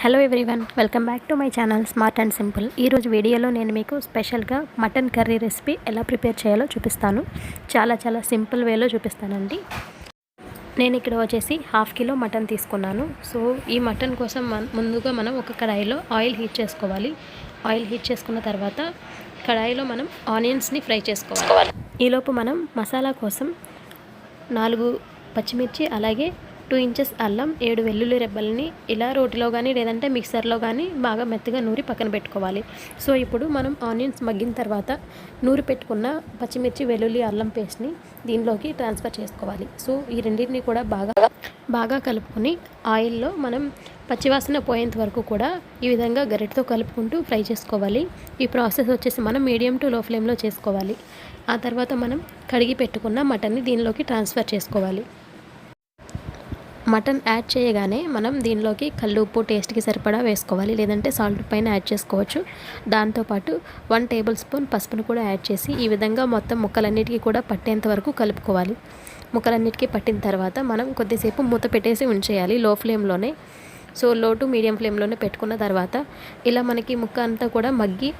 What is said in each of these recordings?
Hello everyone welcome back to my channel smart and simple ఈరోజు వీడియోలో నేను మీకు స్పెషల్గా మటన్ కర్రీ రెసిపీ ఎలా ప్రిపేర్ చేయాలో చూపిస్తాను. చాలా చాలా సింపుల్ వేలో చూపిస్తానండి. నేను ఇక్కడ వచ్చేసి హాఫ్ కిలో మటన్ తీసుకున్నాను. సో ఈ మటన్ కోసం ముందుగా మనం ఒక కడాయిలో ఆయిల్ హీట్ చేసుకోవాలి. ఆయిల్ హీట్ చేసుకున్న తర్వాత కడాయిలో మనం ఆనియన్స్ని ఫ్రై చేసుకోవాలి. ఈలోపు మనం మసాలా కోసం నాలుగు పచ్చిమిర్చి అలాగే టూ ఇంచెస్ అల్లం ఏడు వెల్లుల్లి రెబ్బల్ని ఇలా రోటిలో కానీ లేదంటే మిక్సర్లో కానీ బాగా మెత్తగా నూరి పక్కన పెట్టుకోవాలి. సో ఇప్పుడు మనం ఆనియన్స్ మగ్గిన తర్వాత నూరి పెట్టుకున్న పచ్చిమిర్చి వెల్లుల్లి అల్లం పేస్ట్ని దీనిలోకి ట్రాన్స్ఫర్ చేసుకోవాలి. సో ఈ రెండింటిని కూడా బాగా బాగా కలుపుకొని ఆయిల్లో మనం పచ్చివాసన పోయేంత వరకు కూడా ఈ విధంగా గరిటతో కలుపుకుంటూ ఫ్రై చేసుకోవాలి. ఈ ప్రాసెస్ వచ్చేసి మనం మీడియం టు లో ఫ్లేమ్లో చేసుకోవాలి. ఆ తర్వాత మనం కడిగి పెట్టుకున్న మటన్ని దీనిలోకి ట్రాన్స్ఫర్ చేసుకోవాలి. మటన్ యాడ్ చేయగానే మనం దీనిలోకి కళ్ళు ఉప్పు టేస్ట్కి సరిపడా వేసుకోవాలి. లేదంటే సాల్ట్ పైన యాడ్ చేసుకోవచ్చు. దాంతోపాటు వన్ టేబుల్ స్పూన్ పసుపును కూడా యాడ్ చేసి ఈ విధంగా మొత్తం ముక్కలన్నిటికీ కూడా పట్టేంత వరకు కలుపుకోవాలి. ముక్కలన్నిటికీ పట్టిన తర్వాత మనం కొద్దిసేపు మూత పెట్టేసి ఉంచేయాలి. లో ఫ్లేమ్లోనే సో లో టు మీడియం ఫ్లేమ్లోనే పెట్టుకున్న తర్వాత ఇలా మనకి ముక్క అంతా కూడా మగ్గి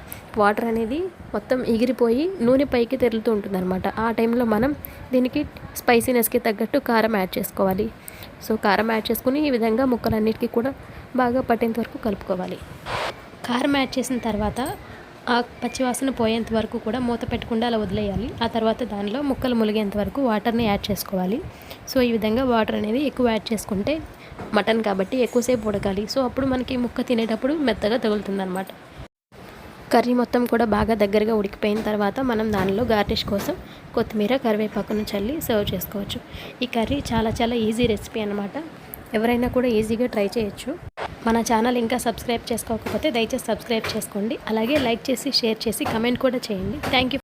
వాటర్ అనేది మొత్తం ఎగిరిపోయి నూనె పైకి తెరులుతూ ఉంటుంది అనమాట ఆ టైంలో మనం దీనికి స్పైసీనెస్కి తగ్గట్టు కారం యాడ్ చేసుకోవాలి. సో కారం యాడ్ చేసుకుని ఈ విధంగా ముక్కలన్నిటికీ కూడా బాగా పట్టేంత వరకు కలుపుకోవాలి. కారం యాడ్ చేసిన తర్వాత ఆ పచ్చివాసన పోయేంత వరకు కూడా మూత పెట్టకుండా అలా వదిలేయాలి. ఆ తర్వాత దానిలో ముక్కలు ములిగేంత వరకు వాటర్ని యాడ్ చేసుకోవాలి. సో ఈ విధంగా వాటర్ అనేది ఎక్కువ యాడ్ చేసుకుంటే మటన్ కాబట్టి ఎక్కువసేపు ఉడకాలి. సో అప్పుడు మనకి ముక్క తినేటప్పుడు మెత్తగా తగులుతుంది కర్రీ మొత్తం కూడా బాగా దగ్గరగా ఉడికిపోయిన తర్వాత మనం దానిలో గార్నిష్ కోసం కొత్తిమీర కరివేపాకును చల్లి సర్వ్ చేసుకోవచ్చు. ఈ కర్రీ చాలా చాలా ఈజీ రెసిపీ అనమాట ఎవరైనా కూడా ఈజీగా ట్రై చేయొచ్చు. మన ఛానల్ ఇంకా సబ్స్క్రైబ్ చేసుకోకపోతే దయచేసి సబ్స్క్రైబ్ చేసుకోండి. అలాగే లైక్ చేసి షేర్ చేసి కమెంట్ కూడా చేయండి. Thank you.